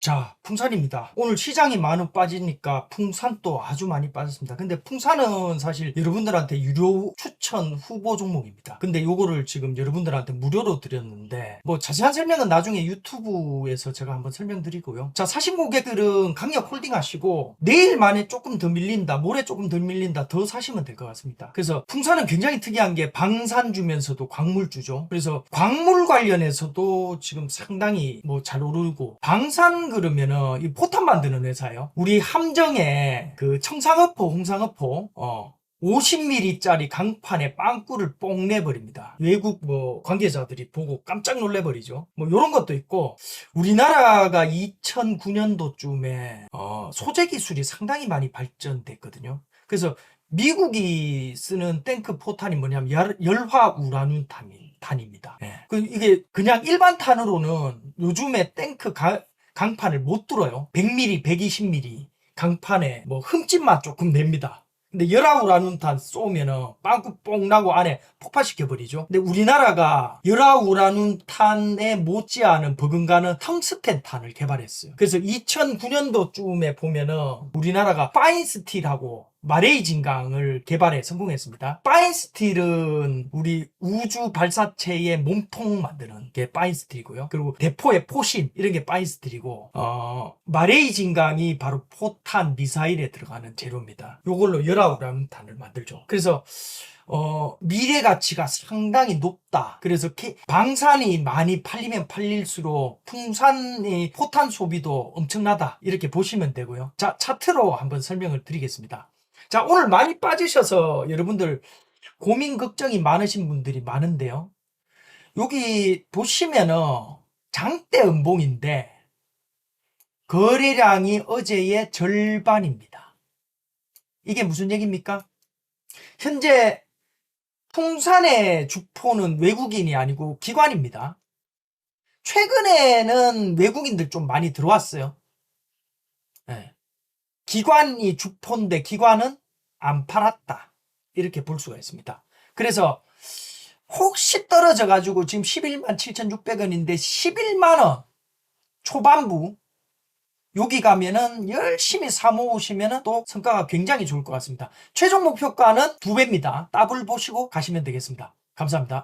자, 풍산입니다. 오늘 시장이 많이 빠지니까 풍산도 아주 많이 빠졌습니다. 근데 풍산은 사실 여러분들한테 유료 추천 후보 종목입니다. 근데 요거를 지금 여러분들한테 무료로 드렸는데 뭐 자세한 설명은 나중에 유튜브에서 제가 한번 설명드리고요. 자, 사신 고객들은 강력 홀딩 하시고 내일 만에 조금 더 밀린다, 모레 조금 더 밀린다 더 사시면 될 것 같습니다. 그래서 풍산은 굉장히 특이한 게 방산 주면서도 광물주죠. 그래서 광물 관련해서도 지금 상당히 뭐 잘 오르고 방산 그러면은 이 포탄 만드는 회사예요. 우리 함정에 그 청상어포, 홍상어포 어 50mm짜리 강판에 빵꾸를 뽕 내버립니다. 외국 뭐 관계자들이 보고 깜짝 놀래버리죠. 뭐 요런 것도 있고 우리나라가 2009년도쯤에 어 소재 기술이 상당히 많이 발전됐거든요. 그래서 미국이 쓰는 탱크 포탄이 뭐냐면 열- 열화 우라늄 탄입니다. 예. 그 이게 그냥 일반 탄으로는 요즘에 탱크 가- 강판을 못 뚫어요. 100mm, 120mm 강판에 뭐 흠집만 조금 냅니다. 근데 열화 우라늄탄 쏘면은 빵꾸 뽕 나고 안에 폭파시켜 버리죠. 근데 우리나라가 열화 우라늄탄에 못지않은 버금가는 텅스텐 탄을 개발했어요. 그래서 2009년도쯤에 보면은 우리나라가 파인스틸하고 마레이 진강을 개발에 성공했습니다. 파인스틸은 우리 우주 발사체의 몸통 만드는 게 파인스틸이고요. 그리고 대포의 포신 이런 게 파인스틸이고 어, 마레이 진강이 바로 포탄 미사일에 들어가는 재료입니다. 요걸로 열아우라탄을 만들죠. 그래서 어, 미래 가치가 상당히 높다. 그래서 케- 방산이 많이 팔리면 팔릴수록 풍산의 포탄 소비도 엄청나다. 이렇게 보시면 되고요. 자, 차트로 한번 설명을 드리겠습니다. 자, 오늘 많이 빠지셔서 여러분들 고민, 걱정이 많으신 분들이 많은데요. 여기 보시면은 장대 음봉인데 거래량이 어제의 절반입니다. 이게 무슨 얘기입니까? 현재 풍산의 주포는 외국인이 아니고 기관입니다. 최근에는 외국인들 좀 많이 들어왔어요. 예. 기관이 주포인데 기관은 안 팔았다. 이렇게 볼 수가 있습니다. 그래서 혹시 떨어져 가지고 지금 11만 7,600원인데 11만 원 초반부 여기 가면은 열심히 사 모으시면은 또 성과가 굉장히 좋을 것 같습니다. 최종 목표가는 두 배입니다. 더블 보시고 가시면 되겠습니다. 감사합니다.